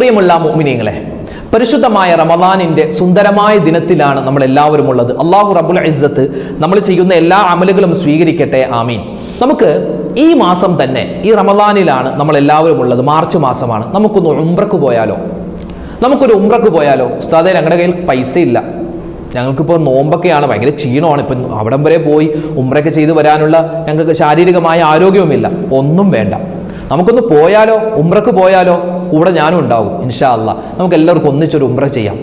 പ്രിയമുള്ള മോമിനിയങ്ങളെ പരിശുദ്ധമായ റമദാനിന്റെ സുന്ദരമായ ദിനത്തിലാണ് നമ്മൾ എല്ലാവരും ഉള്ളത് അള്ളാഹു റബുൽ ഇസ്സത്ത് നമ്മൾ ചെയ്യുന്ന എല്ലാ അമലുകളും സ്വീകരിക്കട്ടെ ആമീൻ. നമുക്ക് ഈ മാസം തന്നെ ഈ റമദാനിലാണ് നമ്മൾ എല്ലാവരും ഉള്ളത് മാർച്ച് മാസമാണ്. നമുക്കൊന്ന് ഉംറക്ക് പോയാലോ? നമുക്കൊരു ഉംറക്ക് പോയാലോ? ഉസ്താദെ ഞങ്ങളുടെ കയ്യിൽ പൈസ ഇല്ല ഞങ്ങൾക്കിപ്പോൾ നോമ്പൊക്കെയാണ് ഭയങ്കര ക്ഷീണമാണ്. ഇപ്പം അവിടം വരെ പോയി ഉംറയൊക്കെ ചെയ്തു വരാനുള്ള ഞങ്ങൾക്ക് ശാരീരികമായ ആരോഗ്യവുമില്ല. ഒന്നും വേണ്ട. നമുക്കൊന്ന് പോയാലോ? ഉംറക്ക് പോയാലോ? കൂടെ ഞാനും ഉണ്ടാവും ഇൻഷാ അല്ല നമുക്ക് എല്ലാവർക്കും ഒന്നിച്ചൊരു ഉംറ ചെയ്യാം.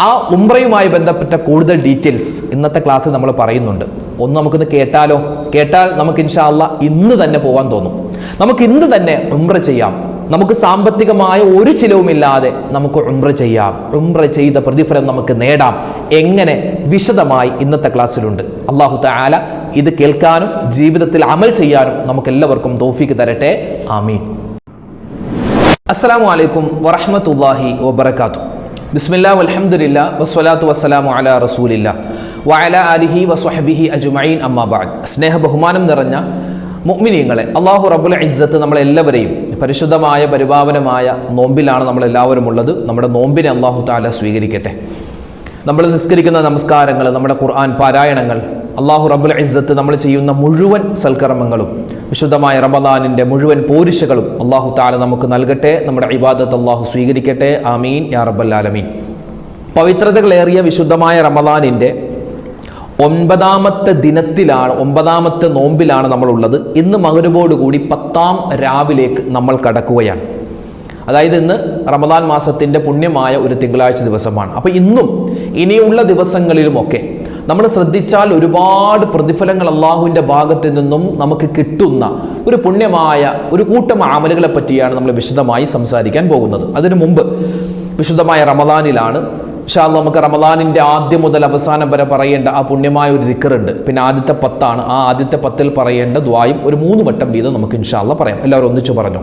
ആ ഉംറയുമായി ബന്ധപ്പെട്ട കൂടുതൽ ഡീറ്റെയിൽസ് ഇന്നത്തെ ക്ലാസ്സിൽ നമ്മൾ പറയുന്നുണ്ട്. ഒന്ന് നമുക്കൊന്ന് കേട്ടാലോ? കേട്ടാൽ നമുക്ക് ഇൻഷാ അല്ല ഇന്ന് തന്നെ പോകാൻ തോന്നും. നമുക്ക് ഇന്ന് തന്നെ ഉംറ ചെയ്യാം. നമുക്ക് സാമ്പത്തികമായ ഒരു ചിലവുമില്ലാതെ നമുക്ക് ഉംറ ചെയ്യാം. ഉംറ ചെയ്ത പ്രതിഫലം നമുക്ക് നേടാം. എങ്ങനെ? വിശദമായി ഇന്നത്തെ ക്ലാസ്സിലുണ്ട്. അള്ളാഹു താല ഇത് കേൾക്കാനും ജീവിതത്തിൽ അമൽ ചെയ്യാനും നമുക്കെല്ലാവർക്കും തോഫിക്ക് തരട്ടെ. ആമീൻ. അസ്സലാമു വലൈക്കും വറഹ്മത്തുള്ളാഹി വബർക്കാത്തു ബിസ്മില്ലാ അലഹമുല്ല വസ്സലാത്തു വസ്സലാമു അല റസൂലില്ല വയല അലിഹി വസ്വഹബിഹി അജ്മഈൻ അമ്മാബാദ് സ്നേഹ ബഹുമാനം നിറഞ്ഞ മുഅ്മിനീങ്ങളെ അള്ളാഹു റബുൽ ഇസ്സത്ത് നമ്മളെല്ലാവരെയും പരിശുദ്ധമായ പരിപാവനമായ നോമ്പിലാണ് നമ്മളെല്ലാവരും ഉള്ളത്. നമ്മുടെ നോമ്പിനെ അള്ളാഹു താല സ്വീകരിക്കട്ടെ. നമ്മൾ നിസ്കരിക്കുന്ന നമസ്കാരങ്ങൾ നമ്മുടെ ഖുർആൻ പാരായണങ്ങൾ അള്ളാഹു റബുൽ ഇസ്സത്ത് നമ്മൾ ചെയ്യുന്ന മുഴുവൻ സൽക്കർമ്മങ്ങളും വിശുദ്ധമായ റമദാനിന്റെ മുഴുവൻ പോരിശകളും അള്ളാഹു താല നമുക്ക് നൽകട്ടെ. നമ്മുടെ ഇബാദത്ത് അള്ളാഹു സ്വീകരിക്കട്ടെ. ആമീൻ. യാ റബ്ബല്ലാലമീൻ പവിത്രതകളേറിയ വിശുദ്ധമായ റമദാനിന്റെ ഒൻപതാമത്തെ ദിനത്തിലാണ് ഒമ്പതാമത്തെ നോമ്പിലാണ് നമ്മളുള്ളത്. ഇന്ന് മകരുവോടുകൂടി പത്താം രാവിലേക്ക് നമ്മൾ കടക്കുകയാണ്. അതായത് ഇന്ന് റമദാൻ മാസത്തിന്റെ പുണ്യമായ ഒരു തിങ്കളാഴ്ച ദിവസമാണ്. അപ്പോൾ ഇന്നും ഇനിയുള്ള ദിവസങ്ങളിലുമൊക്കെ നമ്മൾ ശ്രദ്ധിച്ചാൽ ഒരുപാട് പ്രതിഫലങ്ങൾ അള്ളാഹുവിന്റെ ഭാഗത്തു നിന്നും നമുക്ക് കിട്ടുന്ന ഒരു പുണ്യമായ ഒരു കൂട്ടം ആമലുകളെ പറ്റിയാണ് നമ്മൾ വിശദമായി സംസാരിക്കാൻ പോകുന്നത്. അതിനു മുമ്പ് വിശുദ്ധമായ റമദാനിലാണ്. ഷാൽ നമുക്ക് റമദാനിന്റെ ആദ്യം മുതൽ അവസാനം വരെ പറയേണ്ട ആ പുണ്യമായ ഒരു ദിക്കറുണ്ട് പിന്നെ ആദ്യത്തെ പത്താണ്. ആ ആദ്യത്തെ പത്തിൽ പറയേണ്ട ദ്വായും ഒരു മൂന്ന് വട്ടം വീതം നമുക്ക് ഇൻഷാല്ല പറയാം. എല്ലാവരും ഒന്നിച്ചു പറഞ്ഞു?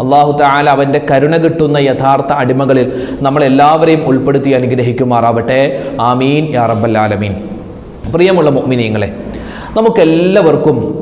അള്ളാഹു താല അവന്റെ കരുണ കിട്ടുന്ന യഥാർത്ഥ അടിമകളിൽ നമ്മളെല്ലാവരെയും ഉൾപ്പെടുത്തി അനുഗ്രഹിക്കുമാറാവട്ടെ. ആമീൻ. യാ റബ്ബല്ലാലമീൻ പ്രിയമുള്ള മോമിനിയങ്ങളെ നമുക്കെല്ലാവർക്കും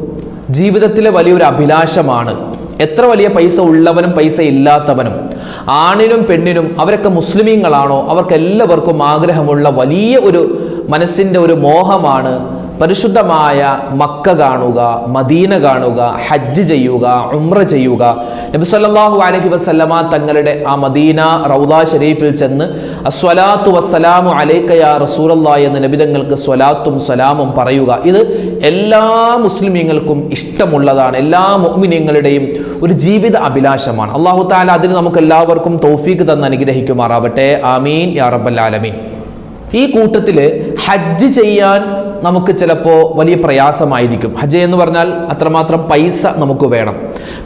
ജീവിതത്തിലെ വലിയൊരു അഭിലാഷമാണ്. എത്ര വലിയ പൈസ ഉള്ളവനും പൈസ ഇല്ലാത്തവനും ആണിനും പെണ്ണിനും അവരൊക്കെ മുസ്ലിമീങ്ങളാണോ? അവർക്കെല്ലാവർക്കും ആഗ്രഹമുള്ള വലിയ ഒരു മനസ്സിന്റെ ഒരു മോഹമാണ് പരിശുദ്ധമായ മക്ക കാണുക മദീന കാണുക ഹജ്ജ് ചെയ്യുക ഉമ്ര ചെയ്യുക. നബി സല്ലാഹു അലഹി വസ്ലമ തങ്ങളുടെ ആ മദീന റൗദ ഷെരീഫിൽ ചെന്ന് അസ്വലാത്തു വസ്സലാമു അലൈക യാ റസൂലല്ലാ എന്ന് നബിതങ്ങൾക്ക് സ്വലാത്തും സലാമും പറയുക. ഇത് എല്ലാ മുസ്ലിമീങ്ങൾക്കും ഇഷ്ടമുള്ളതാണ്. എല്ലാ മുഅ്മിനീങ്ങളുടെയും ഒരു ജീവിത അഭിലാഷമാണ്. അള്ളാഹു താല അതിന് നമുക്ക് എല്ലാവർക്കും തൗഫീഖ് തന്ന് അനുഗ്രഹിക്കുമാറാവട്ടെ. ആമീൻ. യാ റബ്ബൽ ആലമീൻ. ഈ കൂട്ടത്തിൽ ഹജ്ജ് ചെയ്യാൻ നമുക്ക് ചിലപ്പോൾ വലിയ പ്രയാസമായിരിക്കും. ഹജ്ജ് എന്ന് പറഞ്ഞാൽ അത്രമാത്രം പൈസ നമുക്ക് വേണം.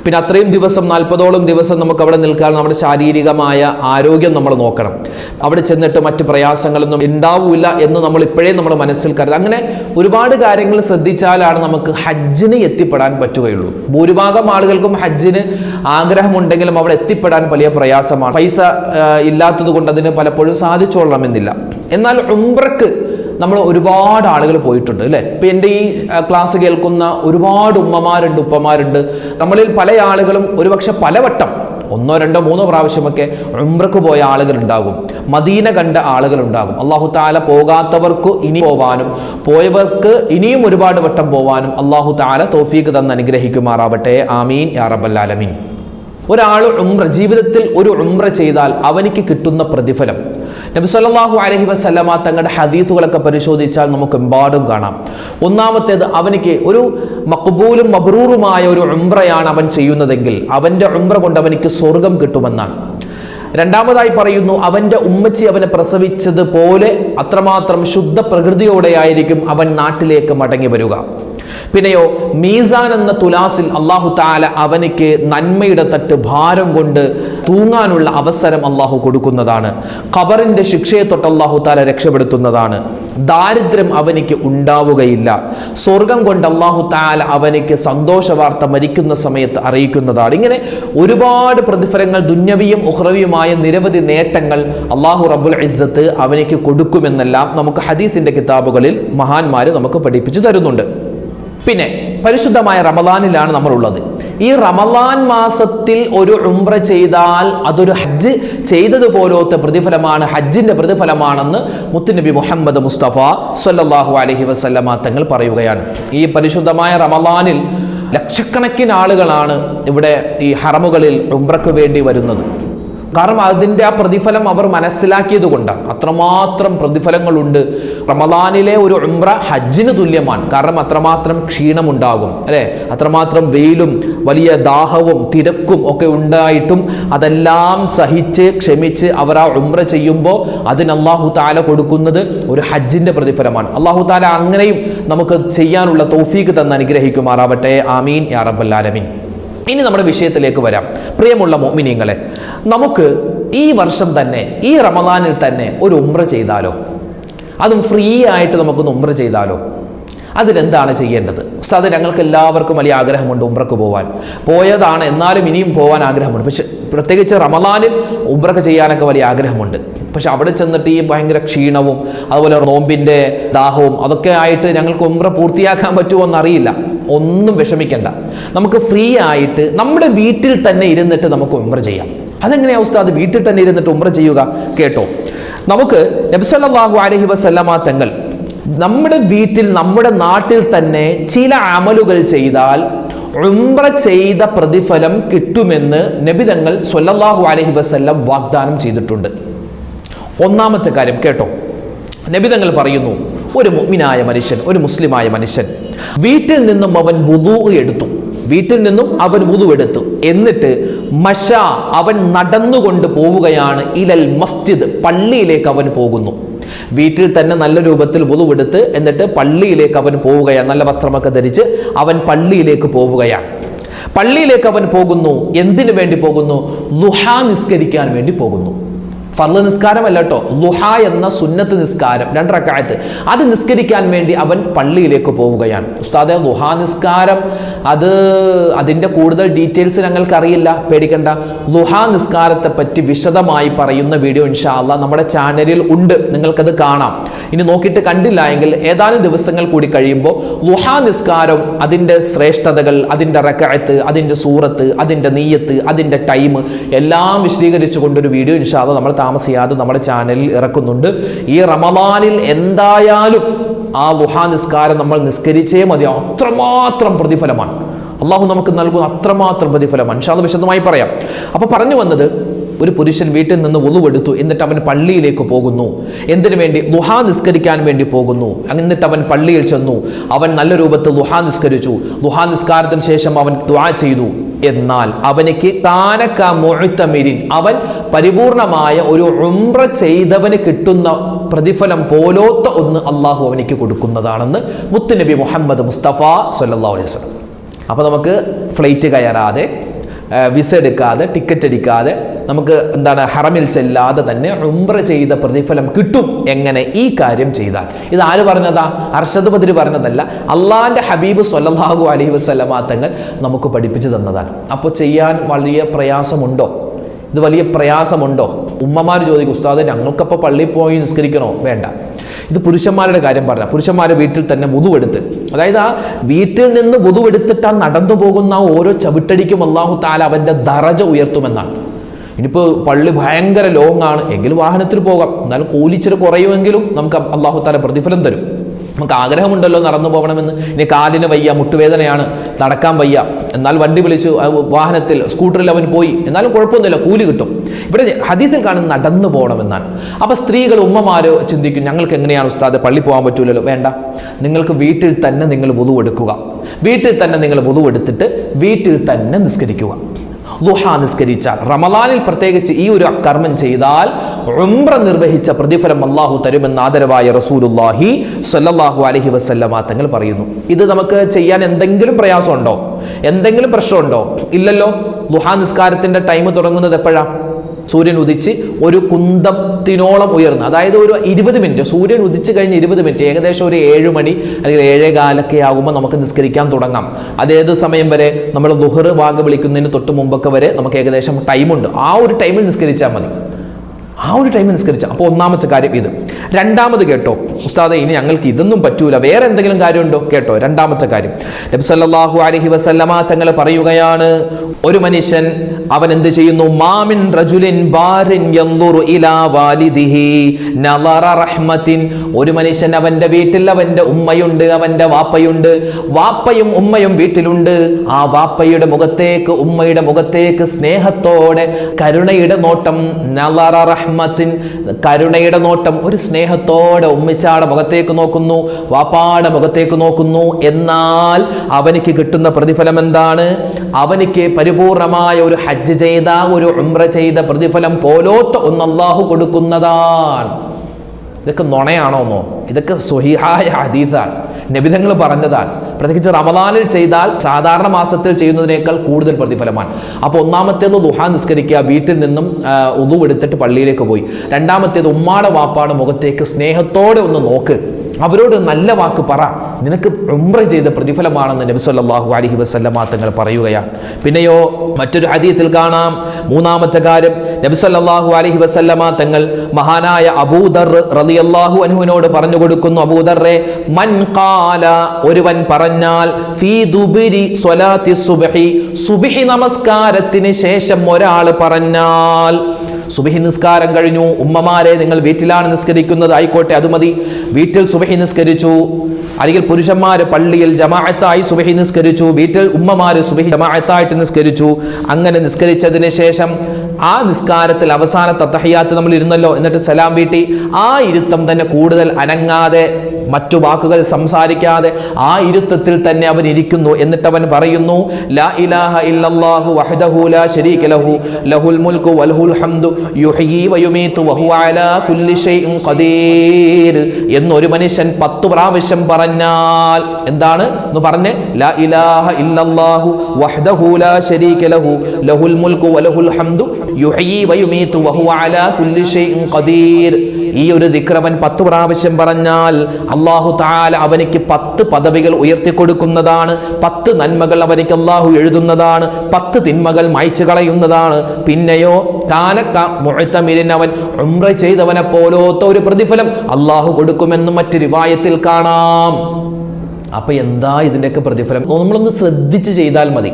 പിന്നെ അത്രയും ദിവസം നാൽപ്പതോളം ദിവസം നമുക്ക് അവിടെ നിൽക്കാൻ നമ്മുടെ ശാരീരികമായ ആരോഗ്യം നമ്മൾ നോക്കണം. അവിടെ ചെന്നിട്ട് മറ്റ് പ്രയാസങ്ങളൊന്നും ഉണ്ടാവില്ല എന്ന് നമ്മൾ ഇപ്പോഴേ നമ്മുടെ മനസ്സിൽ കരുതുക അങ്ങനെ ഒരുപാട് കാര്യങ്ങൾ ശ്രദ്ധിച്ചാലാണ് നമുക്ക് ഹജ്ജിന് എത്തിപ്പെടാൻ പറ്റുകയുള്ളൂ. ഭൂരിഭാഗം ആളുകൾക്കും ഹജ്ജിന് ആഗ്രഹമുണ്ടെങ്കിലും അവിടെ എത്തിപ്പെടാൻ വലിയ പ്രയാസമാണ്. പൈസ ഇല്ലാത്തത് കൊണ്ട് അതിന് പലപ്പോഴും സാധിച്ചോളണമെന്നില്ല. എന്നാൽ ഉംറക്ക് നമ്മൾ ഒരുപാട് ആളുകൾ പോയിട്ടുണ്ട് അല്ലേ? ഇപ്പം എന്റെ ഈ ക്ലാസ് കേൾക്കുന്ന ഒരുപാട് ഉമ്മമാരുണ്ട് ഉപ്പമാരുണ്ട്. നമ്മളിൽ പല ആളുകളും ഒരുപക്ഷെ പലവട്ടം ഒന്നോ രണ്ടോ മൂന്നോ പ്രാവശ്യമൊക്കെ ഉംറക്ക് പോയ ആളുകൾ ഉണ്ടാകും മദീന കണ്ട ആളുകൾ ഉണ്ടാകും അള്ളാഹു താല പോകാത്തവർക്ക് ഇനി പോവാനും പോയവർക്ക് ഇനിയും ഒരുപാട് വട്ടം പോവാനും അള്ളാഹു താല തോഫീക്ക് തന്ന് അനുഗ്രഹിക്കുമാറാവട്ടെ. ആമീൻ. യാ ഒരാൾ ഉംറ ജീവിതത്തിൽ ഒരു ഉംറ ചെയ്താൽ അവനിക്ക് കിട്ടുന്ന പ്രതിഫലം നബി അലഹി വസ്ലമ തങ്ങളുടെ ഹദീസുകളൊക്കെ പരിശോധിച്ചാൽ നമുക്ക് എമ്പാടും കാണാം. ഒന്നാമത്തേത് അവനിക്ക് ഒരു മക്ബൂലും മബ്രൂറുമായ ഒരു ഉംറയാണ് അവൻ ചെയ്യുന്നതെങ്കിൽ അവന്റെ ഉംറ കൊണ്ട് അവനിക്ക് സ്വർഗം കിട്ടുമെന്നാണ്. രണ്ടാമതായി പറയുന്നു അവന്റെ ഉമ്മച്ചി അവനെ പ്രസവിച്ചതുപോലെ അത്രമാത്രം ശുദ്ധ പ്രകൃതിയോടെയായിരിക്കും അവൻ നാട്ടിലേക്ക് മടങ്ങി വരിക. പിന്നെയോ മീസാൻ എന്ന തുലാസിൽ അള്ളാഹു താല അവനിക്ക് നന്മയുടെ തട്ട് ഭാരം കൊണ്ട് തൂങ്ങാനുള്ള അവസരം അള്ളാഹു കൊടുക്കുന്നതാണ്. ഖബറിന്റെ ശിക്ഷയെ തൊട്ട് അള്ളാഹു താല രക്ഷപ്പെടുത്തുന്നതാണ്. ദാരിദ്ര്യം അവനിക്ക് ഉണ്ടാവുകയില്ല. സ്വർഗം കൊണ്ട് അള്ളാഹു താല അവനിക്ക് സന്തോഷ വാർത്ത മരിക്കുന്ന സമയത്ത് അറിയിക്കുന്നതാണ്. ഇങ്ങനെ ഒരുപാട് പ്രതിഫലങ്ങൾ ദുന്യവിയും ഉഹ്റവിയുമായ നിരവധി നേട്ടങ്ങൾ അള്ളാഹു റബുൽ ഇസ്സത്ത് അവനിക്ക് കൊടുക്കുമെന്നെല്ലാം നമുക്ക് ഹദീസിന്റെ കിതാബുകളിൽ മഹാന്മാര് നമുക്ക് പഠിപ്പിച്ചു തരുന്നുണ്ട്. പിന്നെ പരിശുദ്ധമായ റമദാനിലാണ് നമ്മൾ ഉള്ളത് ഈ റമദാൻ മാസത്തിൽ ഒരു ഉംറ ചെയ്താൽ അതൊരു ഹജ്ജ് ചെയ്തതുപോലത്തെ പ്രതിഫലമാണ് ഹജ്ജിന്റെ പ്രതിഫലമാണെന്ന് മുത്തുനബി മുഹമ്മദ് മുസ്തഫ സല്ലല്ലാഹു അലഹി വസല്ലമ തങ്ങൾ പറയുകയാണ്. ഈ പരിശുദ്ധമായ റമദാനിൽ ലക്ഷക്കണക്കിന് ആളുകളാണ് ഇവിടെ ഈ ഹറമുകളിൽ ഉംറക്ക് വേണ്ടി വരുന്നത്. കാരണം അതിന്റെ ആ പ്രതിഫലം അവർ മനസ്സിലാക്കിയത് കൊണ്ടാണ്. അത്രമാത്രം പ്രതിഫലങ്ങളുണ്ട്. റമദാനിലെ ഒരു ഉംറ ഹജ്ജിന് തുല്യമാണ്. കാരണം അത്രമാത്രം ക്ഷീണമുണ്ടാകും അല്ലേ? അത്രമാത്രം വെയിലും വലിയ ദാഹവും തിരക്കും ഒക്കെ ഉണ്ടായിട്ടും അതെല്ലാം സഹിച്ച് ക്ഷമിച്ച് അവർ ആ ഉംറ ചെയ്യുമ്പോൾ അതിന് അള്ളാഹു താല കൊടുക്കുന്നത് ഒരു ഹജ്ജിന്റെ പ്രതിഫലമാണ്. അള്ളാഹു താല അങ്ങനെയും നമുക്ക് ചെയ്യാനുള്ള തോഫീക്ക് തന്ന് അനുഗ്രഹിക്കുമാറാവട്ടെ. ആമീൻ. യാ റബ്ബല്ലാലമീൻ ഇനി നമ്മുടെ വിഷയത്തിലേക്ക് വരാം. പ്രിയമുള്ള മോമിനിയങ്ങളെ നമുക്ക് ഈ വർഷം തന്നെ ഈ റമദാനിൽ തന്നെ ഒരു ഉമ്ര ചെയ്താലോ? അതും ഫ്രീ ആയിട്ട് നമുക്കൊന്ന് ഉമ്ര ചെയ്താലോ? അതിനെന്താണ് ചെയ്യേണ്ടത്? ഉസ്താദ് ഞങ്ങൾക്ക് എല്ലാവർക്കും വലിയ ആഗ്രഹമുണ്ട് ഉമ്രക്ക് പോകാൻ പോയതാണ് എന്നാലും ഇനിയും പോകാൻ ആഗ്രഹമുണ്ട്. പക്ഷെ പ്രത്യേകിച്ച് റമദാനിൽ ഉമ്രക്ക് ചെയ്യാനൊക്കെ വലിയ ആഗ്രഹമുണ്ട്. പക്ഷെ അവിടെ ചെന്നിട്ട് ഈ ഭയങ്കര ക്ഷീണവും അതുപോലെ നോമ്പിന്റെ ദാഹവും അതൊക്കെ ആയിട്ട് ഞങ്ങൾക്ക് ഉമ്ര പൂർത്തിയാക്കാൻ പറ്റുമോ എന്നറിയില്ല ഒന്നും വിഷമിക്കണ്ട. നമുക്ക് ഫ്രീ ആയിട്ട് നമ്മുടെ വീട്ടിൽ തന്നെ ഇരുന്നിട്ട് നമുക്ക് ഉമ്ര ചെയ്യാം. അതെങ്ങനെയാ ഉസ്താദ് വീട്ടിൽ തന്നെ ഇരുന്നിട്ട് ഉമ്ര ചെയ്യുക? കേട്ടോ. നമുക്ക് നബ്സല്ലാഹു അലഹി വസല്ലമ തങ്ങൾ നമ്മുടെ വീട്ടിൽ നമ്മുടെ നാട്ടിൽ തന്നെ ചില അമലുകൾ ചെയ്താൽ ഉംറ ചെയ്ത പ്രതിഫലം കിട്ടുമെന്ന് നബിതങ്ങൾ സൊല്ലാഹു അലഹി വസല്ലം വാഗ്ദാനം ചെയ്തിട്ടുണ്ട്. ഒന്നാമത്തെ കാര്യം കേട്ടോ. നബിതങ്ങൾ പറയുന്നു ഒരു മുഗ്മിനായ മനുഷ്യൻ ഒരു മുസ്ലിമായ മനുഷ്യൻ വീട്ടിൽ നിന്നും അവൻ വുതു എടുത്തു. വീട്ടിൽ നിന്നും അവൻ വുതു എടുത്തു. എന്നിട്ട് മഷ അവൻ നടന്നുകൊണ്ട് പോവുകയാണ് ഇലൽ മസ്ജിദ് പള്ളിയിലേക്ക് അവൻ പോകുന്നു. വീട്ടിൽ തന്നെ നല്ല രൂപത്തിൽ വുതുവെടുത്ത് എന്നിട്ട് പള്ളിയിലേക്ക് അവൻ പോവുകയാണ്. നല്ല വസ്ത്രമൊക്കെ ധരിച്ച് അവൻ പള്ളിയിലേക്ക് പോവുകയാണ്. പള്ളിയിലേക്ക് അവൻ പോകുന്നു. എന്തിനു വേണ്ടി പോകുന്നു? ലുഹ നിസ്കരിക്കാൻ വേണ്ടി പോകുന്നു. ഫർൾ നിസ്കാരമല്ല കേട്ടോ. ലുഹ എന്ന സുന്നത്ത് നിസ്കാരം രണ്ടരക്കാലത്ത് അത് നിസ്കരിക്കാൻ വേണ്ടി അവൻ പള്ളിയിലേക്ക് പോവുകയാണ്. ഉസ്താദെ ലുഹ നിസ്കാരം അത് അതിന്റെ കൂടുതൽ ഡീറ്റെയിൽസ് ഞങ്ങൾക്ക് അറിയില്ല പേടിക്കണ്ട. ലുഹ നിസ്കാരത്തെ പറ്റി വിശദമായി പറയുന്ന വീഡിയോ ഇൻഷാല്ല നമ്മുടെ ചാനലിൽ ഉണ്ട്. നിങ്ങൾക്കത് കാണാം. ഇനി നോക്കിയിട്ട് കണ്ടില്ല എങ്കിൽ ഏതാനും ദിവസങ്ങൾ കൂടി കഴിയുമ്പോൾ ലുഹ നിസ്കാരം അതിന്റെ ശ്രേഷ്ഠതകൾ അതിന്റെ റക്കായത്ത് അതിന്റെ സൂറത്ത് അതിന്റെ നീയത്ത് അതിന്റെ ടൈം എല്ലാം വിശദീകരിച്ചു കൊണ്ടൊരു വീഡിയോ ഇൻഷാല്ല നമ്മൾ താമസിയാതെ നമ്മുടെ ചാനലിൽ ഇറക്കുന്നുണ്ട്. ഈ റമദാനിൽ എന്തായാലും ആ ലുഹാ നിസ്കാരം നമ്മൾ നിസ്കരിച്ചേ മതി. അത്രമാത്രം പ്രതിഫലമാണ്. അള്ളാഹു നമുക്ക് നൽകുന്ന അത്രമാത്രം പ്രതിഫലം അല്ലാ വിശദമായി പറയാം. അപ്പൊ പറഞ്ഞു വന്നത് ഒരു പുരുഷൻ വീട്ടിൽ നിന്ന് ഉളുവെടുത്തു. എന്നിട്ട് അവൻ പള്ളിയിലേക്ക് പോകുന്നു. എന്തിനു വേണ്ടി? ലുഹാ നിസ്കരിക്കാൻ വേണ്ടി പോകുന്നു. എന്നിട്ട് അവൻ പള്ളിയിൽ ചെന്നു. അവൻ നല്ല രൂപത്തിൽ ലുഹാ നിസ്കരിച്ചു. ലുഹാ നിസ്കാരത്തിന് ശേഷം അവൻ ദ്വാ ചെയ്തു. എന്നാൽ അവനിക്ക് താനക്ക മുഴുത്തമിരിൻ അവൻ പരിപൂർണമായ ഒരു ഉംറ ചെയ്തവന് കിട്ടുന്ന പ്രതിഫലം പോലോത്ത ഒന്ന് അള്ളാഹു അവനിക്ക് കൊടുക്കുന്നതാണെന്ന് മുത്തുനബി മുഹമ്മദ് മുസ്തഫ സല്ലാ അലൈഹി വസല്ലം. അപ്പോൾ നമുക്ക് ഫ്ലൈറ്റ് കയറാതെ വിസ എടുക്കാതെ ടിക്കറ്റ് അടിക്കാതെ നമുക്ക് എന്താണ് ഹറമിൽ ചെല്ലാതെ തന്നെ ഉംറ ചെയ്ത പ്രതിഫലം കിട്ടും എങ്ങനെ ഈ കാര്യം ചെയ്താൽ. ഇത് ആര് പറഞ്ഞതാ? അർഷദ് ബദിര് പറഞ്ഞതല്ല അള്ളാന്റെ ഹബീബ് സൊല്ലാഹു അലഹി വസല്ലമ തങ്ങൾ നമുക്ക് പഠിപ്പിച്ചു തന്നതാണ്. അപ്പോൾ ചെയ്യാൻ വലിയ പ്രയാസമുണ്ടോ? ഇത് വലിയ പ്രയാസമുണ്ടോ? ഉമ്മമാർ ചോദിക്കും ഉസ്താദ് ഞങ്ങൾക്കപ്പോൾ പള്ളിയിൽ പോയി നിസ്കരിക്കണോ? വേണ്ട. ഇത് പുരുഷന്മാരുടെ കാര്യം പറഞ്ഞ പുരുഷന്മാർ വീട്ടിൽ തന്നെ മുതുവെടുത്ത് അതായത് ആ വീട്ടിൽ നിന്ന് മുതുവെടുത്തിട്ട് ആ നടന്നു പോകുന്ന ഓരോ ചവിട്ടടിക്കും അള്ളാഹു താല അവന്റെ ദറജ ഉയർത്തുമെന്നാണ്. ഇനിയിപ്പോൾ പള്ളി ഭയങ്കര ലോങ് ആണ് എങ്കിലും വാഹനത്തിൽ പോകാം. എന്നാലും കൂലിച്ചിരി കുറയുമെങ്കിലും നമുക്ക് അള്ളാഹു താല പ്രതിഫലം തരും. നമുക്ക് ആഗ്രഹമുണ്ടല്ലോ നടന്നു പോകണമെന്ന്. ഇനി കാലിന് വയ്യ മുട്ടുവേദനയാണ് നടക്കാൻ വയ്യ. എന്നാൽ വണ്ടി വിളിച്ചു വാഹനത്തിൽ സ്കൂട്ടറിൽ അവൻ പോയി. എന്നാലും കുഴപ്പമൊന്നുമില്ല കൂലി കിട്ടും. ഇവിടെ ഹദീസിൽ കാണുന്ന നടന്നു പോകണമെന്നാണ്. അപ്പോൾ സ്ത്രീകൾ ഉമ്മമാരോ ചിന്തിക്കും ഞങ്ങൾക്ക് എങ്ങനെയാണ് ഉസ്താദ് പള്ളി പോകാൻ പറ്റൂലല്ലോ? വേണ്ട. നിങ്ങൾക്ക് വീട്ടിൽ തന്നെ നിങ്ങൾ വുതു എടുക്കുക. വീട്ടിൽ തന്നെ നിങ്ങൾ വുതു എടുത്തിട്ട് വീട്ടിൽ തന്നെ നിസ്കരിക്കുക. ദുഹ നിസ്കരിച്ചാൽ. റമലാനിൽ പ്രത്യേകിച്ച് ഈ ഒരു കർമ്മം ചെയ്താൽ ഉംറ നിർവഹിച്ച പ്രതിഫലം അള്ളാഹു തരുമെന്ന് ആദരവായ റസൂലുല്ലാഹി സല്ലാഹു അലഹി വസല്ലമ തങ്ങൾ പറയുന്നു. ഇത് നമുക്ക് ചെയ്യാൻ എന്തെങ്കിലും പ്രയാസമുണ്ടോ? എന്തെങ്കിലും പ്രശ്നമുണ്ടോ? ഇല്ലല്ലോ. ദുഹാ നിസ്കാരത്തിന്റെ ടൈം തുടങ്ങുന്നത് എപ്പോഴാ? സൂര്യൻ ഉദിച്ച് ഒരു കുന്തത്തിനോളം ഉയർന്ന് അതായത് ഒരു ഇരുപത് മിനിറ്റ് സൂര്യൻ ഉദിച്ച് കഴിഞ്ഞ് ഇരുപത് മിനിറ്റ് ഏകദേശം ഒരു ഏഴ് മണി അല്ലെങ്കിൽ ഏഴേ കാലൊക്കെ ആകുമ്പോൾ നമുക്ക് നിസ്കരിക്കാൻ തുടങ്ങാം. അതേത് സമയം വരെ? നമ്മൾ ദുഹർ വാഗ് വിളിക്കുന്നതിന് തൊട്ട് മുമ്പൊക്കെ വരെ നമുക്ക് ഏകദേശം ടൈമുണ്ട് ആ ഒരു ടൈമിൽ നിസ്കരിച്ചാൽ മതി. ആ ഒരു ടൈം നിസ്കരിച്ച. അപ്പോൾ ഒന്നാമത്തെ കാര്യം ഇത്. രണ്ടാമത് കേട്ടോ ഉസ്താദെ ഇനി ഞങ്ങൾക്ക് ഇതൊന്നും പറ്റൂല. വേറെ എന്തെങ്കിലും കാര്യമുണ്ടോ? കേട്ടോ രണ്ടാമത്തെ കാര്യം. നബി സല്ലല്ലാഹു അലൈഹി വസല്ലമ തങ്ങൾ പറയുകയാണ് ഒരു മനുഷ്യൻ അവൻ എന്ത് ചെയ്യുന്നു? മാമിൻ റജുലിൻ ബാരിൻ ഇലാ വാലിദിഹി നളറ റഹ്മത്തിൻ. ഒരു മനുഷ്യൻ അവന്റെ വീട്ടിൽ അവന്റെ ഉമ്മയുണ്ട് അവന്റെ വാപ്പയുണ്ട്. വാപ്പയും ഉമ്മയും വീട്ടിലുണ്ട്. ആ വാപ്പയുടെ മുഖത്തേക്ക് ഉമ്മയുടെ മുഖത്തേക്ക് സ്നേഹത്തോടെ കരുണയുടെ നോട്ടം നളറ റഹ്മത്തിൻ കരുണയുടെ നോട്ടം ഒരു സ്നേഹത്തോടെ ഉമ്മിച്ചാടെ മുഖത്തേക്ക് നോക്കുന്നു വാപ്പാടെ മുഖത്തേക്ക് നോക്കുന്നു. എന്നാൽ അവനിക്ക് കിട്ടുന്ന പ്രതിഫലം എന്താണ്? അവനിക്ക് പരിപൂർണമായ ഒരു ഹജ്ജ് ചെയ്ത ഒരു ഉംറ ചെയ്ത പ്രതിഫലം പോലോത്ത ഒന്ന് അള്ളാഹു കൊടുക്കുന്നതാണ്. ഇതൊക്കെ നുണയാണോന്നോ ഇതൊക്കെ സ്വഹിഹായ ഹദീസാണ്. നബിതങ്ങൾ പറഞ്ഞതാണ്. പ്രത്യേകിച്ച് റമദാനിൽ ചെയ്താൽ സാധാരണ മാസത്തിൽ ചെയ്യുന്നതിനേക്കാൾ കൂടുതൽ പ്രതിഫലമാണ്. അപ്പോൾ ഒന്നാമത്തേത് ദുഹാ നിസ്കരിക്കുക വീട്ടിൽ നിന്നും ഉതു എടുത്തിട്ട് പള്ളിയിലേക്ക് പോയി. രണ്ടാമത്തേത് ഉമ്മാടെ വാപ്പാടെ മുഖത്തേക്ക് സ്നേഹത്തോടെ ഒന്ന് നോക്ക്. അവരോട് നല്ല വാക്ക് പറ. നിനക്ക് ഉംറ ചെയ്ത പ്രതിഫലമാണെന്ന് നബി സല്ലല്ലാഹു അലഹി വസല്ലമ തങ്ങൾ പറയുകയാണ്. പിന്നെയോ മറ്റൊരു ഹദീത്തിൽ കാണാം. മൂന്നാമത്തെ കാര്യം നബി സല്ലല്ലാഹു അലഹി വസല്ലമ തങ്ങൾ മഹാനായ അബൂദർ റളിയല്ലാഹു അനുവിനോട് പറഞ്ഞു കൊടുക്കുന്നു. അബൂദറെ മൻ ഖാല ഒരുവൻ പറഞ്ഞാൽ ഫീ ദുബിരി സ്വലാത്തി സുബഹി സുബിഹി നമസ്കാരത്തിന് ശേഷം ഒരാൾ പറഞ്ഞാൽ സുബഹി നിസ്കാരം കഴിഞ്ഞു. ഉമ്മമാരെ നിങ്ങൾ വീട്ടിലാണ് നിസ്കരിക്കുന്നത്. ആയിക്കോട്ടെ അത് മതി. വീട്ടിൽ സുബഹി നിസ്കരിച്ചു. അല്ലെങ്കിൽ പുരുഷന്മാര് പള്ളിയിൽ ജമാഅത്തായി സുബഹി നിസ്കരിച്ചു. വീട്ടിൽ ഉമ്മമാര് സുബഹി ജമാഅത്തായിട്ട് നിസ്കരിച്ചു. അങ്ങനെ നിസ്കരിച്ചതിന് ശേഷം ആ നിസ്കാരത്തിൽ അവസാനത്തെ തഹയ്യാത്ത് നമ്മൾ ഇരുന്നല്ലോ. എന്നിട്ട് സലാം വീട്ടി. ആ ഇരുത്തം തന്നെ കൂടുതൽ അനങ്ങാതെ മറ്റു വാക്കുകൾ സംസാരിക്കാതെ ആ ഇരുത്തത്തിൽ തന്നെ അവൻ ഇരിക്കുന്നു. എന്നിട്ട് അവൻ പറയുന്നു ലാ ഇലാഹ ഇല്ലല്ലാഹു ലാ ശരീക ലഹു ലഹുൽ വലഹുൽ ഹംദു വയുമീതു അലാ കുല്ലി ഷൈഇൻ ഖദീർ. എന്നൊരു മനുഷ്യൻ പത്ത് പ്രാവശ്യം പറഞ്ഞാൽ എന്താണ്? എന്ന് പറഞ്ഞ് ലാ ഇലാഹ ഇല്ലല്ലാഹു ലാ ശരീക ലഹു ലഹുൽ മുൽക്കു വലഹുൽ ഹംദു യുഹ്യി വയുമീതു വഹുവ അലാ കുല്ലി ഷൈഇൻ ഖദീർ. ഈ ഒരു ദിക്രവൻ പത്ത് പ്രാവശ്യം പറഞ്ഞാൽ അള്ളാഹു താല അവനിക്ക് പത്ത് പദവികൾ ഉയർത്തി കൊടുക്കുന്നതാണ് പത്ത് നന്മകൾ അവനിക്ക് അള്ളാഹു എഴുതുന്നതാണ് പത്ത് തിന്മകൾ മായ്ച്ചു കളയുന്നതാണ്. പിന്നെയോ കാനക്ക മുഴത്തമിരിൻ അവൻ ഉംറ ചെയ്തവനെ പോലോത്ത ഒരു പ്രതിഫലം അള്ളാഹു കൊടുക്കുമെന്ന് മറ്റു റിവായത്തിൽ കാണാം. അപ്പൊ എന്താ ഇതിന്റെയൊക്കെ പ്രതിഫലം? നമ്മളൊന്ന് ശ്രദ്ധിച്ച് ചെയ്താൽ മതി.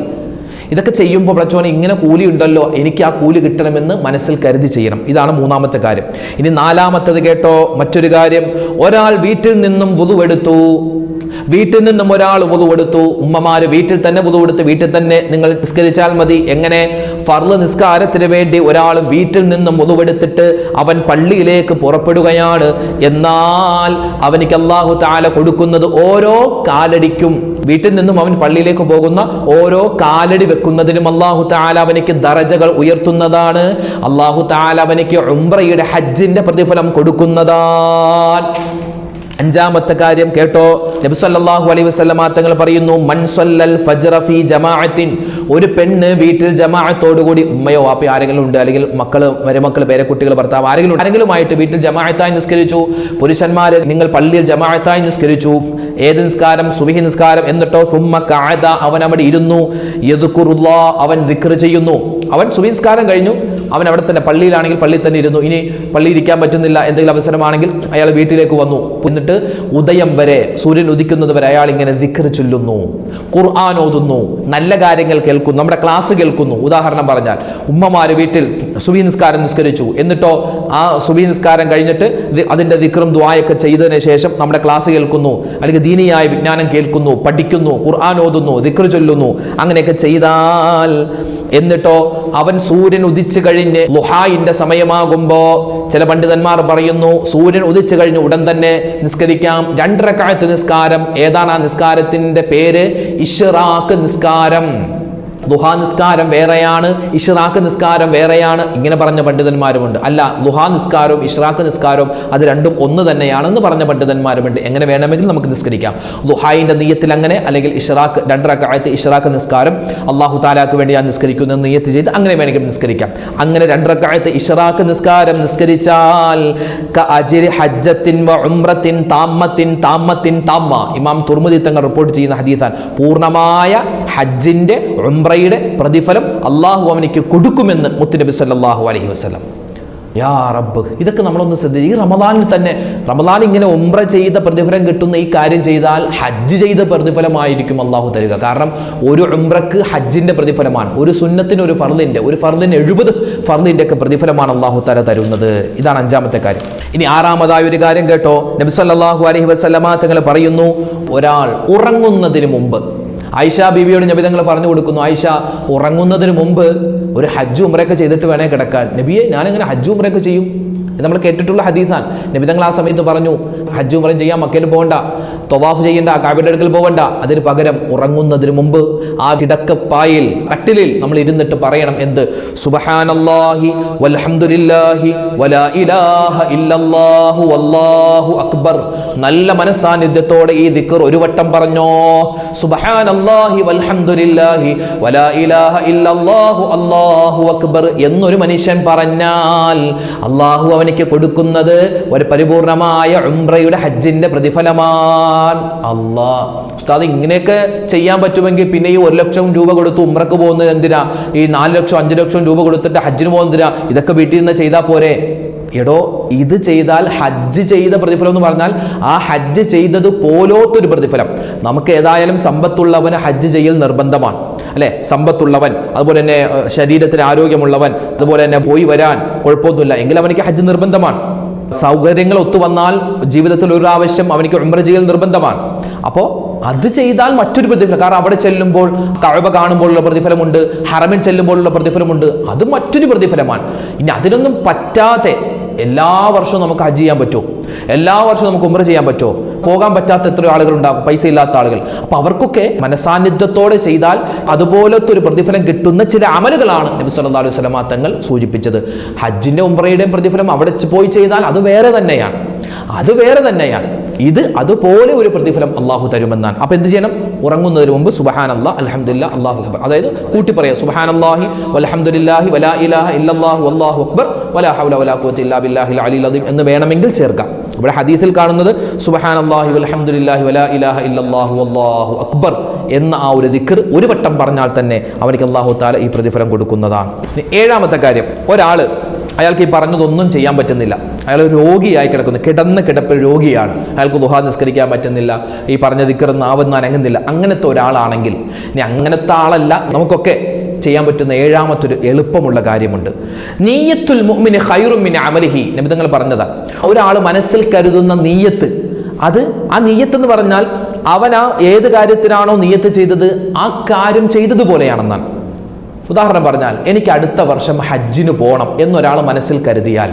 ഇതൊക്കെ ചെയ്യുമ്പോൾ പ്രച്ചോനെ ഇങ്ങനെ കൂലി ഉണ്ടല്ലോ എനിക്ക് ആ കൂലി കിട്ടണമെന്ന് മനസ്സിൽ കരുതി ചെയ്യണം. ഇതാണ് മൂന്നാമത്തെ കാര്യം. ഇനി നാലാമത്തത് കേട്ടോ മറ്റൊരു കാര്യം. ഒരാൾ വീട്ടിൽ നിന്നും വുതുവെടുത്തു വീട്ടിൽ നിന്നും ഒരാൾ വുതുവെടുത്തു ഉമ്മമാര് വീട്ടിൽ തന്നെ വുതുവെടുത്ത് വീട്ടിൽ തന്നെ നിങ്ങൾ നിസ്കരിച്ചാൽ മതി. എങ്ങനെ? ഫർൾ നിസ്കാരത്തിന് വേണ്ടി ഒരാൾ വീട്ടിൽ നിന്നും വുതുവെടുത്തിട്ട് അവൻ പള്ളിയിലേക്ക് പുറപ്പെടുകയാണ്. എന്നാൽ അവനിക്ക് അള്ളാഹു താല കൊടുക്കുന്നത് ഓരോ കാലടിക്കും. വീട്ടിൽ നിന്നും അവൻ പള്ളിയിലേക്ക് പോകുന്ന ഓരോ കാലടി വെക്കുന്നതിനും അള്ളാഹു താല അവനിക്ക് ദറജകൾ ഉയർത്തുന്നതാണ്. അള്ളാഹു താല അവനിക്ക് ഉംറയുടെ ഹജ്ജിന്റെ പ്രതിഫലം കൊടുക്കുന്നതാണ്. അഞ്ചാമത്തെ കാര്യം കേട്ടോ. നബി സല്ലല്ലാഹു അലൈഹി വസല്ലമ തങ്ങൾ പറയുന്നു മൻ സല്ലൽ ഫീ ജമാഅത്തിൻ. ഒരു പെണ്ണ് വീട്ടിൽ ജമാഅത്തോടു കൂടി ഉമ്മയോ വാപ്പയോ ആരെങ്കിലും ഉണ്ട്? അല്ലെങ്കിൽ മക്കൾ മരുമക്കൾ പേരക്കുട്ടികൾ ഭർത്താവ് ആരെങ്കിലും. ആരെങ്കിലുമായിട്ട് വീട്ടിൽ ജമാഅത്തായി നിസ്കരിച്ചു. പുരുഷന്മാരെ നിങ്ങൾ പള്ളിയിൽ ജമാഅത്തായി നിസ്കരിച്ചു. ഏത് നിസ്കാരം? സുബഹി നിസ്കാരം എന്നിട്ടോ? സുമ്മ ഖഅദ അവൻ അവിടെ ഇരുന്നു. യദ്കുറുല്ലാ അവൻ ദിക്ർ ചെയ്യുന്നു. അവൻ സുബഹി നിസ്കാരം കഴിഞ്ഞു. അവൻ അവിടെ തന്നെ പള്ളിയിലാണെങ്കിൽ പള്ളിയിൽ തന്നെ ഇരുന്നു. ഇനി പള്ളി ഇരിക്കാൻ പറ്റുന്നില്ല എന്തെങ്കിലും അവസരമാണെങ്കിൽ അയാൾ വീട്ടിലേക്ക് വന്നു. എന്നിട്ട് ഉദയം വരെ സൂര്യൻ ഉദിക്കുന്നത് വരെ അയാൾ ഇങ്ങനെ ദിക്കർ ചൊല്ലുന്നു. ഖുർആൻ ഓതുന്നു. നല്ല കാര്യങ്ങൾ കേൾക്കുന്നു. നമ്മുടെ ക്ലാസ് കേൾക്കുന്നു. ഉദാഹരണം പറഞ്ഞാൽ ഉമ്മമാര് വീട്ടിൽ സുബി നിസ്കാരം നിസ്കരിച്ചു. എന്നിട്ടോ ആ സുബി നിസ്കാരം കഴിഞ്ഞിട്ട് അതിന്റെ ദിക്റും ദ്വായൊക്കെ ചെയ്തതിന് ശേഷം നമ്മുടെ ക്ലാസ് കേൾക്കുന്നു. അല്ലെങ്കിൽ ദീനിയായ വിജ്ഞാനം കേൾക്കുന്നു പഠിക്കുന്നു ഖുർആൻ ഓതുന്നു ദിക്ർ ചൊല്ലുന്നു. അങ്ങനെയൊക്കെ ചെയ്താൽ എന്നിട്ടോ അവൻ സൂര്യൻ ഉദിച്ചു കഴിഞ്ഞ് ലുഹായിന്റെ സമയമാകുമ്പോ ചില പണ്ഡിതന്മാർ പറയുന്നു സൂര്യൻ ഉദിച്ചു കഴിഞ്ഞ് ഉടൻ തന്നെ നിസ്കരിക്കാം. രണ്ടരക്കാലത്ത് നിസ്കാരം. ഏതാണ് ആ നിസ്കാരത്തിന്റെ പേര്? ഇഷറാക്ക് നിസ്കാരം. ദുഹാ നിസ്കാരം വേറെയാണ് ഇഷ്റാഖ് നിസ്കാരം വേറെയാണ് ഇങ്ങനെ പറഞ്ഞ പണ്ഡിതന്മാരുമുണ്ട്. അല്ല ദുഹാ നിസ്കാരവും ഇഷ്റാഖ് നിസ്കാരവും അത് രണ്ടും ഒന്ന് തന്നെയാണെന്ന് പറഞ്ഞ പണ്ഡിതന്മാരുമുണ്ട്. എങ്ങനെ വേണമെങ്കിൽ നമുക്ക് നിസ്കരിക്കാം. ദുഹായിന്റെ നീയത്തിൽ അങ്ങനെ അല്ലെങ്കിൽ ഇഷ്റാഖ് രണ്ടരക്കാലത്ത് ഇഷ്റാഖ് നിസ്കാരം അള്ളാഹു താലാക്ക് വേണ്ടി ഞാൻ നിസ്കരിക്കുന്ന നീയത്ത് ചെയ്ത് അങ്ങനെ വേണമെങ്കിൽ നിസ്കരിക്കാം. അങ്ങനെ രണ്ടരക്കാലത്ത് ഇഷ്റാഖ് നിസ്കാരം നിസ്കരിച്ചാൽ ഹജ്ജത്തിൻ താമ്മത്തിൻ താമ്മത്തിൻ താമ്മ. ഇമാം തുർമുദി തങ്ങൾ റിപ്പോർട്ട് ചെയ്യുന്ന ഹദീസാൻ പൂർണമായ ഹജ്ജിന്റെ ഉംറയുടെ പ്രതിഫലം അള്ളാഹു അവനിക്ക് കൊടുക്കുമെന്ന് മുത്തുനബി സല്ലാഹു അലഹി വസ്ലം യാ റബ്ബ് ഇതൊക്കെ നമ്മളൊന്ന് ശ്രദ്ധിച്ചു ഈ റമദാനിൽ തന്നെ റമദാൻ ഇങ്ങനെ ഉംറ ചെയ്ത പ്രതിഫലം കിട്ടുന്ന ഈ കാര്യം ചെയ്താൽ ഹജ്ജ് ചെയ്ത പ്രതിഫലമായിരിക്കും അള്ളാഹു തരിക. കാരണം ഒരു ഉംറക്ക് ഹജ്ജിന്റെ പ്രതിഫലമാണ് ഒരു സുന്നത്തിന് ഒരു ഫർദിന്റെ ഒരു ഫർദിന് എഴുപത് ഫർദിന്റെ ഒക്കെ പ്രതിഫലമാണ് അള്ളാഹു തല തരുന്നത്. ഇതാണ് അഞ്ചാമത്തെ കാര്യം. ഇനി ആറാമതായ ഒരു കാര്യം കേട്ടോ. നബി സല്ലല്ലാഹു അലൈഹി വസല്ലമ തങ്ങൾ പറയുന്നു ഒരാൾ ഉറങ്ങുന്നതിന് മുമ്പ് ആയിഷ ബീവിയോട് നബി തങ്ങൾ പറഞ്ഞു കൊടുക്കുന്നു ആയിഷ ഉറങ്ങുന്നതിന് മുമ്പ് ഒരു ഹജ്ജ് ഉമ്രയൊക്കെ ചെയ്തിട്ട് വേണേ കിടക്കാൻ. നബിയെ ഞാനിങ്ങനെ ഹജ്ജ് ഉമ്രയൊക്കെ ചെയ്യും. നമ്മൾ കേട്ടിട്ടുള്ള ഹദീസാൻ നബി തങ്ങൾ ആ സമയത്ത് പറഞ്ഞു ഹജ്ജ് ഉംറയും ചെയ്യാൻ മക്കയിൽ പോകണ്ട. തൊവാഫ് ചെയ്യേണ്ട കാബിയുടെ അടുക്കൽ പോകണ്ട. അതിന് പകരം ഉറങ്ങുന്നതിന് മുമ്പ് ആ കിടക്കപ്പായിൽ കട്ടിലിൽ നമ്മൾ ഇരുന്നിട്ട് പറയണം എന്ത്? സുബഹാനല്ലാഹി വൽഹംദുലില്ലാഹി വലാ ഇലാഹ ഇല്ലല്ലാഹു വല്ലാഹു അക്ബർ. നല്ല മനസ്സാന്നിധ്യത്തോടെ ഈ ദിക്കർ ഒരു വട്ടം പറഞ്ഞോ. സുബഹാനല്ലാഹി വൽഹംദുലില്ലാഹി വലാ ഇലാഹ ഇല്ലല്ലാഹു അല്ലാഹു അക്ബർ എന്നൊരു മനുഷ്യൻ പറഞ്ഞാൽ അള്ളാഹു അവനിക്ക് കൊടുക്കുന്നത് ഒരു പരിപൂർണമായ ഉംറയുടെ ഹജ്ജിന്റെ പ്രതിഫലമാണ്. അള്ളാ ഉസ്താദ് ഇങ്ങനെയൊക്കെ ചെയ്യാൻ പറ്റുമെങ്കിൽ പിന്നെ ഈ ഒരു ലക്ഷം രൂപ കൊടുത്ത് ഉംറക്ക് പോകുന്നത് എന്തിനാ? ഈ നാല് ലക്ഷം അഞ്ച് ലക്ഷം രൂപ കൊടുത്തിട്ട് ഹജ്ജിന് പോകുന്നതിനാ ഇതൊക്കെ വീട്ടിൽ നിന്ന് ചെയ്താൽ പോരെ. എടോ ഇത് ചെയ്താൽ ഹജ്ജ് ചെയ്ത പ്രതിഫലം എന്ന് പറഞ്ഞാൽ ആ ഹജ്ജ് ചെയ്തത് പോലോത്തൊരു പ്രതിഫലം. നമുക്ക് ഏതായാലും സമ്പത്തുള്ളവന് ഹജ്ജ് ചെയ്യൽ നിർബന്ധമാണ്. അല്ലെ? സമ്പത്തുള്ളവൻ അതുപോലെ തന്നെ ശരീരത്തിന് ആരോഗ്യമുള്ളവൻ അതുപോലെ തന്നെ പോയി വരാൻ കുഴപ്പമൊന്നുമില്ല. എങ്കിൽ അവനിക്ക് ഹജ്ജ് നിർബന്ധമാണ്. സൗകര്യങ്ങൾ ഒത്തു വന്നാൽ ജീവിതത്തിൽ ഒരു ആവശ്യം അവനിക്ക് ഉമ്ര ചെയ്യൽ നിർബന്ധമാണ്. അപ്പോൾ അത് ചെയ്താൽ മറ്റൊരു പ്രതിഫലം കാരണം അവിടെ ചെല്ലുമ്പോൾ കഴവ കാണുമ്പോഴുള്ള പ്രതിഫലമുണ്ട് ഹറമിൽ ചെല്ലുമ്പോഴുള്ള പ്രതിഫലമുണ്ട് അത് മറ്റൊരു പ്രതിഫലമാണ്. ഇനി അതിനൊന്നും പറ്റാതെ എല്ലാ വർഷവും നമുക്ക് ഹജ്ജ് ചെയ്യാൻ പറ്റുമോ? എല്ലാ വർഷവും നമുക്ക് ഉമ്ര ചെയ്യാൻ പറ്റുമോ? പോകാൻ പറ്റാത്ത എത്രയോ ആളുകൾ ഉണ്ടാകും പൈസ ഇല്ലാത്ത ആളുകൾ. അപ്പൊ അവർക്കൊക്കെ മനസാന്നിധ്യത്തോടെ ചെയ്താൽ അതുപോലത്തെ ഒരു പ്രതിഫലം കിട്ടുന്ന ചില അമലുകളാണ് നബി സല്ലല്ലാഹു അലൈഹി സ്വലാ തങ്ങൾ സൂചിപ്പിച്ചത്. ഹജ്ജിന്റെ ഉംറയുടെയും പ്രതിഫലം അവിടെ പോയി ചെയ്താൽ അത് വേറെ തന്നെയാണ്. അത് വേറെ തന്നെയാണ്. ഇത് അതുപോലെ ഒരു പ്രതിഫലം അള്ളാഹു തരുമെന്നാണ്. അപ്പൊ എന്ത് ചെയ്യണം? ഉറങ്ങുന്നതിന് മുമ്പ് സുബഹാൻ അല്ലാ അലഹമുല്ല അള്ളാഹു അക്ബർ. അതായത് കൂട്ടി പറയാം സുബഹാൻ അള്ളാഹി വലഹമുല്ലാഹി വലാ ഇലാഹ ഇല്ലാഹു അള്ളാഹു അക്ബർ വലാ ഹൗല വലാ ഖുവത ഇല്ലാ അലിൽ അദീം എന്ന് വേണമെങ്കിൽ ചേർക്കാം. ഇവിടെ ഹദീസിൽ കാണുന്നത് സുബഹാൻ അള്ളാഹു അലഹമുല്ലാഹി വല ഇലാഹ ഇല്ലാഹു അള്ളാഹു അക്ബർ എന്ന ആ ഒരു ദിക്കർ ഒരു വട്ടം പറഞ്ഞാൽ തന്നെ അവനിക്ക് അള്ളാഹു താല ഈ പ്രതിഫലം കൊടുക്കുന്നതാണ്. ഏഴാമത്തെ കാര്യം ഒരാൾ അയാൾക്ക് ഈ പറഞ്ഞതൊന്നും ചെയ്യാൻ പറ്റുന്നില്ല. അയാൾ രോഗിയായി കിടക്കുന്നു കിടന്ന് കിടപ്പ് രോഗിയാണ്. അയാൾക്ക് ദുഹാ നിസ്കരിക്കാൻ പറ്റുന്നില്ല ഈ പറഞ്ഞ ദിക്കറൊന്നും ആവുന്ന അനങ്ങുന്നില്ല അങ്ങനത്തെ ഒരാളാണെങ്കിൽ ഇനി അങ്ങനത്തെ ആളല്ല നമുക്കൊക്കെ ചെയ്യാൻ പറ്റുന്ന ഏഴാമത്തെ ഒരു എളുപ്പമുള്ള കാര്യമുണ്ട്. നീയത്തുൽ മുഹ്മിന് ഹൈറുമിന് അമലിഹി. നബിതങ്ങൾ പറഞ്ഞതാ ഒരാൾ മനസ്സിൽ കരുതുന്ന നീയത്ത് അത് ആ നീയത്ത് എന്ന് പറഞ്ഞാൽ അവൻ ആ ഏത് കാര്യത്തിനാണോ നീയത്ത് ചെയ്തത് ആ കാര്യം ചെയ്തതുപോലെയാണെന്നാണ്. ഉദാഹരണം പറഞ്ഞാൽ എനിക്ക് അടുത്ത വർഷം ഹജ്ജിന് പോകണം എന്നൊരാൾ മനസ്സിൽ കരുതിയാൽ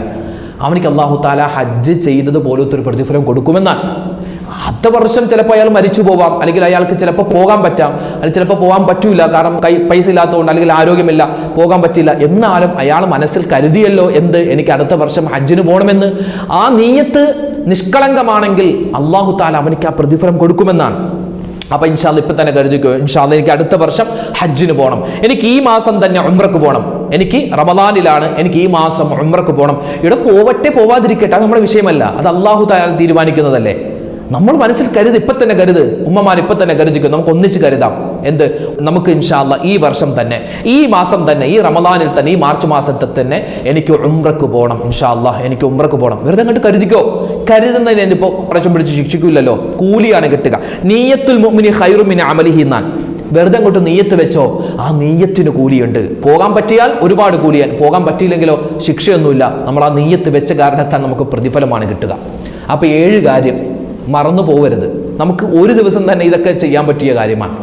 അവനിക്ക് അള്ളാഹു താല ഹജ്ജ് ചെയ്തത് പോലത്തെ ഒരു പ്രതിഫലം കൊടുക്കുമെന്നാണ്. അടുത്ത വർഷം ചിലപ്പോൾ അയാൾ മരിച്ചു പോവാം. അല്ലെങ്കിൽ അയാൾക്ക് ചിലപ്പോൾ പോകാൻ പറ്റാം. അല്ലെങ്കിൽ ചിലപ്പോൾ പോകാൻ പറ്റൂല. കാരണം കൈ പൈസ ഇല്ലാത്തതുകൊണ്ട് അല്ലെങ്കിൽ ആരോഗ്യമില്ല. പോകാൻ പറ്റില്ല. എന്നാലും അയാൾ മനസ്സിൽ കരുതിയല്ലോ എന്ത്? എനിക്ക് അടുത്ത വർഷം ഹജ്ജിന് പോകണമെന്ന്. ആ നീയത്ത് നിഷ്കളങ്കമാണെങ്കിൽ അള്ളാഹു താല അവനിക്ക് ആ പ്രതിഫലം കൊടുക്കുമെന്നാണ്. അപ്പൊ ഇൻഷാൽ ഇപ്പൊ തന്നെ കരുതിക്കോ ഇൻഷാൽ എനിക്ക് അടുത്ത വർഷം ഹജ്ജിന് പോകണം. എനിക്ക് ഈ മാസം തന്നെ ഉംറക്ക് പോകണം. എനിക്ക് റമദാനിലാണ് എനിക്ക് ഈ മാസം ഉംറക്ക് പോകണം. ഇവിടെ പോവട്ടെ പോവാതിരിക്കട്ടെ. നമ്മുടെ വിഷയമല്ല. അത് അള്ളാഹു താല തീരുമാനിക്കുന്നതല്ലേ? നമ്മൾ മനസ്സിൽ കരുത് ഇപ്പൊ തന്നെ കരുത്. ഉമ്മമാർ ഇപ്പൊ തന്നെ കരുതിക്കും നമുക്ക് ഒന്നിച്ച് കരുതാം. എന്ത്? നമുക്ക് ഇൻഷാല്ല ഈ വർഷം തന്നെ ഈ മാസം തന്നെ ഈ റമദാനിൽ തന്നെ ഈ മാർച്ച് മാസത്തിൽ തന്നെ എനിക്ക് ഉംറക്ക് പോകണം ഇൻഷാല്ല എനിക്ക് ഉംറക്ക് പോകണം. വെറുതെ അങ്ങോട്ട് കരുതിക്കോ? കരുതുന്നതിന് എന്നിപ്പോൾ പ്രശ്നം പിടിച്ച് ശിക്ഷിക്കില്ലല്ലോ കൂലിയാണ് കിട്ടുക. നീയത്തുൽ മുഅ്മിനി ഖൈറുമിൻ അമലിഹി എന്നാണ്. വെറുതെ അങ്ങോട്ട് നീയത്ത് വെച്ചോ? ആ നീയത്തിന് കൂലിയുണ്ട്. പോകാൻ പറ്റിയാൽ ഒരുപാട് കൂലിയാൻ പോകാൻ പറ്റിയില്ലെങ്കിലോ ശിക്ഷയൊന്നുമില്ല. നമ്മൾ ആ നീയത്ത് വെച്ച കാരണത്താൽ നമുക്ക് പ്രതിഫലമാണ് കിട്ടുക. അപ്പോൾ ഏഴ് കാര്യം. മറന്നു പോകരുത്. നമുക്ക് ഒരു ദിവസം തന്നെ ഇതൊക്കെ ചെയ്യാൻ പറ്റിയ കാര്യമാണ്.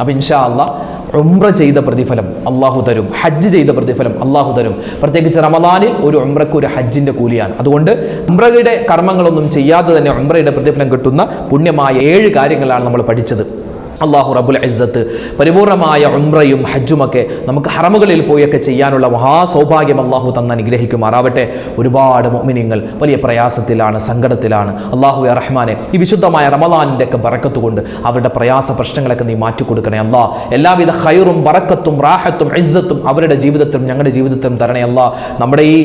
അപ്പം ഇൻഷാ അള്ളാ ഉംറ ചെയ്ത പ്രതിഫലം അള്ളാഹു തരും. ഹജ്ജ് ചെയ്ത പ്രതിഫലം അള്ളാഹു തരും. പ്രത്യേകിച്ച് റമദാനിൽ ഒരു ഉംറയ്ക്ക് ഒരു ഹജ്ജിന്റെ കൂലിയാണ്. അതുകൊണ്ട് ഉംറയുടെ കർമ്മങ്ങളൊന്നും ചെയ്യാതെ തന്നെ ഉംറയുടെ പ്രതിഫലം കിട്ടുന്ന പുണ്യമായ ഏഴ് കാര്യങ്ങളാണ് നമ്മൾ പഠിച്ചത്. അള്ളാഹു റബുൽ ഇസ്സത്ത് പരിപൂർണമായ ഉംറയും ഹജ്ജുമൊക്കെ നമുക്ക് ഹറമുകളിൽ പോയൊക്കെ ചെയ്യാനുള്ള മഹാസൗഭാഗ്യം അള്ളാഹു തന്ന് അനുഗ്രഹിക്കുമാറാവട്ടെ. ഒരുപാട് മോമിനിയങ്ങൾ വലിയ പ്രയാസത്തിലാണ് സങ്കടത്തിലാണ്. അള്ളാഹു റഹ്മാനെ ഈ വിശുദ്ധമായ റമദാനിന്റെ ഒക്കെ ബറക്കത്ത് കൊണ്ട് അവരുടെ പ്രയാസ പ്രശ്നങ്ങളൊക്കെ നീ മാറ്റിക്കൊടുക്കണേ അല്ലാ. എല്ലാവിധ ഹൈറും ബറക്കത്തും റാഹത്തും ഇസ്സത്തും അവരുടെ ജീവിതത്തിലും ഞങ്ങളുടെ ജീവിതത്തിലും തരണേ അല്ലാ. നമ്മുടെ ഈ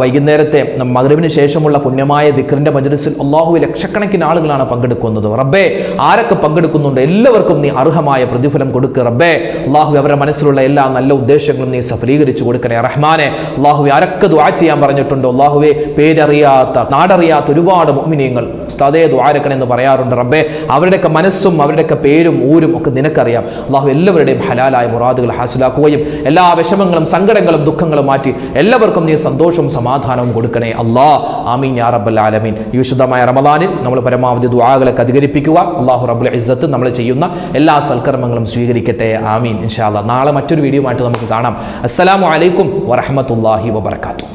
വൈകുന്നേരത്തെ മകരവിന് ശേഷമുള്ള പുണ്യമായ ദിക്റിന്റെ മജ്ലിസിൽ അള്ളാഹു ലക്ഷക്കണക്കിന് ആളുകളാണ് പങ്കെടുക്കുന്നത്. റബ്ബേ ആരൊക്കെ പങ്കെടുക്കുന്നുണ്ട്? എല്ലാവർക്കും നീ അർഹമായ പ്രതിഫലം കൊടുക്കുക റബ്ബേ. അള്ളാഹു അവരുടെ മനസ്സിലുള്ള എല്ലാ നല്ല ഉദ്ദേശങ്ങളും നീ സഫലീകരിച്ചു കൊടുക്കണേ റഹ്മാനെ. അള്ളാഹു ആരൊക്കെ ദ്വാ ചെയ്യാൻ പറഞ്ഞിട്ടുണ്ടോ? അള്ളാഹുവെ പേരറിയാത്ത നാടറിയാത്ത ഒരുപാട് മോമിനിയങ്ങൾ അതേ ദ്വാരക്കൻ എന്ന് പറയാറുണ്ട് റബ്ബേ. അവരുടെയൊക്കെ മനസ്സും അവരുടെയൊക്കെ പേരും ഊരും ഒക്കെ നിനക്കറിയാം. അള്ളാഹു എല്ലാവരുടെയും ഹലാലായ മുറാദുകൾ ഹാസിലാക്കുകയും എല്ലാ വിഷമങ്ങളും സങ്കടങ്ങളും ദുഃഖങ്ങളും മാറ്റി എല്ലാവർക്കും നീ സന്തോഷവും സമാധാനവും കൊടുക്കണേ അള്ളാഹ് ആമീൻ യാ റബ്ബൽ ആലമീൻ. ഈ വിശുദ്ധമായ റമദാനിൽ നമ്മൾ പരമാവധി ദ്വാകളൊക്കെ അധികരിപ്പിക്കുക. അള്ളാഹു റബ്ബുൽ ഇസ്സത്ത് നമ്മൾ ചെയ്യുന്ന എല്ലാ സൽക്കർമ്മങ്ങളും സ്വീകരിക്കട്ടെ. ആമീൻ. ഇൻഷാല്ല നാളെ മറ്റൊരു വീഡിയോ ആയിട്ട് നമുക്ക് കാണാം. അസ്സലാമു അലൈക്കും വറഹ്മത്തുള്ളാഹി വബറകാതുഹു.